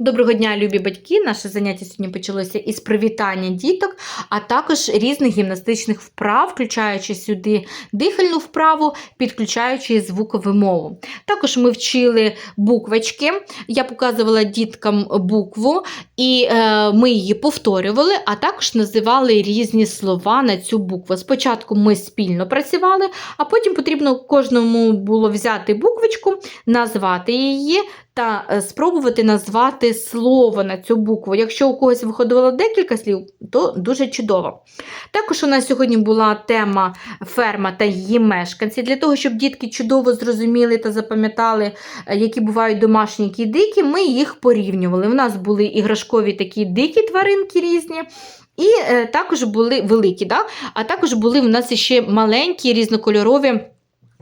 Доброго дня, любі батьки! Наше заняття сьогодні почалося із привітання діток, а також різних гімнастичних вправ, включаючи сюди дихальну вправу, підключаючи звукову мову. Також ми вчили буквочки. Я показувала діткам букву, і е, ми її повторювали, а також називали різні слова на цю букву. Спочатку ми спільно працювали, а потім потрібно кожному було взяти буквочку, назвати її та е, спробувати назвати слово на цю букву. Якщо у когось виходило декілька слів, то дуже чудово. Також у нас сьогодні була тема ферма та її мешканці. Для того, щоб дітки чудово зрозуміли та запам'ятали, е, які бувають домашні, які дикі, ми їх порівнювали. У нас були іграшкові такі дикі тваринки різні. І е, також були великі, да? а також були в нас ще маленькі різнокольорові.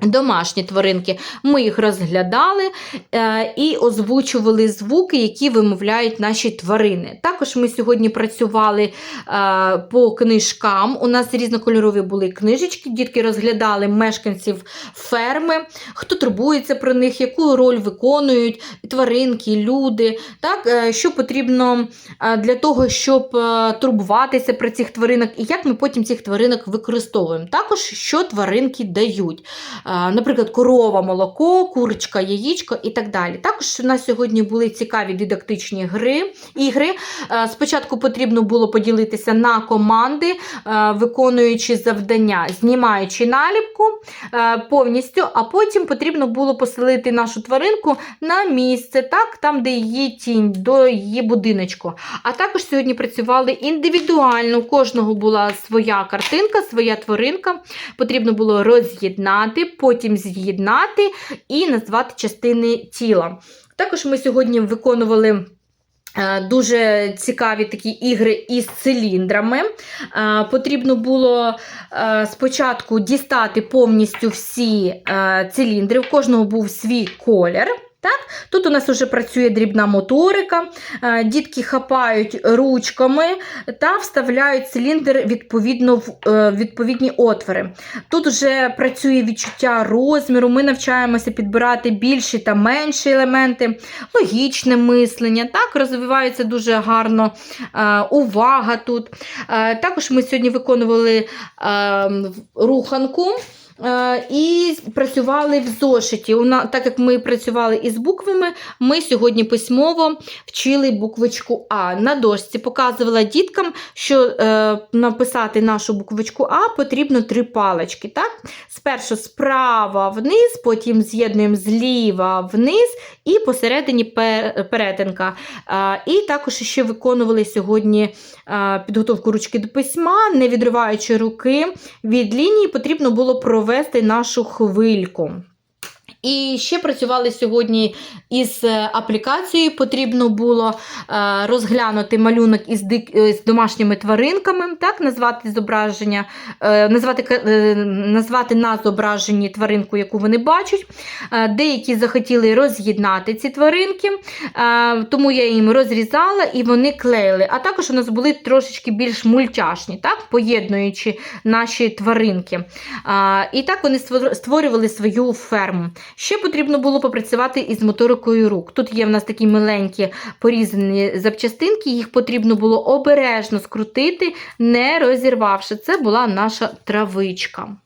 Домашні тваринки. Ми їх розглядали е, і озвучували звуки, які вимовляють наші тварини. Також ми сьогодні працювали е, по книжкам. У нас різнокольорові були книжечки, дітки розглядали мешканців ферми, хто турбується про них, яку роль виконують тваринки, люди. Так, е, Що потрібно для того, щоб турбуватися про цих тваринок, і як ми потім цих тваринок використовуємо. Також що тваринки дають. Наприклад, корова, молоко, курочка, яєчко і так далі. Також у нас сьогодні були цікаві дидактичні гри, ігри. Спочатку потрібно було поділитися на команди, виконуючи завдання, знімаючи наліпку повністю, а потім потрібно було поселити нашу тваринку на місце, так, там, де її тінь, до її будиночку. А також сьогодні працювали індивідуально. У кожного була своя картинка, своя тваринка. Потрібно було роз'єднати, потім з'єднати і назвати частини тіла. Також ми сьогодні виконували. е, Дуже цікаві такі ігри із циліндрами. Е, Потрібно було е, спочатку дістати повністю всі циліндри, у кожного був свій колір. Так? Тут у нас вже працює дрібна моторика, Е, дітки хапають ручками та вставляють циліндр відповідно в е, відповідні отвори. Тут вже працює відчуття розміру, ми навчаємося підбирати більші та менші елементи, логічне мислення. Так, розвивається дуже гарно е, увага тут. Також ми сьогодні виконували е, руханку. Е, І працювали в зошиті. Так як ми працювали із буквами, ми сьогодні письмово вчили буквочку А. На дошці показувала діткам, що е, написати нашу буквочку А потрібно три палички. Так? Спершу справа вниз, потім з'єднуємо зліва вниз і посередині пер- перетинка. Е, І також ще виконували сьогодні підготовку ручки до письма, не відриваючи руки від лінії, потрібно було провести нашу хвильку. І ще працювали сьогодні із е, аплікацією. Потрібно було е, розглянути малюнок із, е, з домашніми тваринками, так, назвати зображення, назвати, назвати на зображенні тваринку, яку вони бачать. Деякі захотіли роз'єднати ці тваринки, тому я їм розрізала і вони клеїли. А також у нас були трошечки більш мультяшні, так, поєднуючи наші тваринки. І так вони створювали свою ферму. Ще потрібно було попрацювати із моторикою рук. Тут є в нас такі миленькі порізані запчастинки, їх потрібно було обережно скрутити, не розірвавши. Це була наша травичка.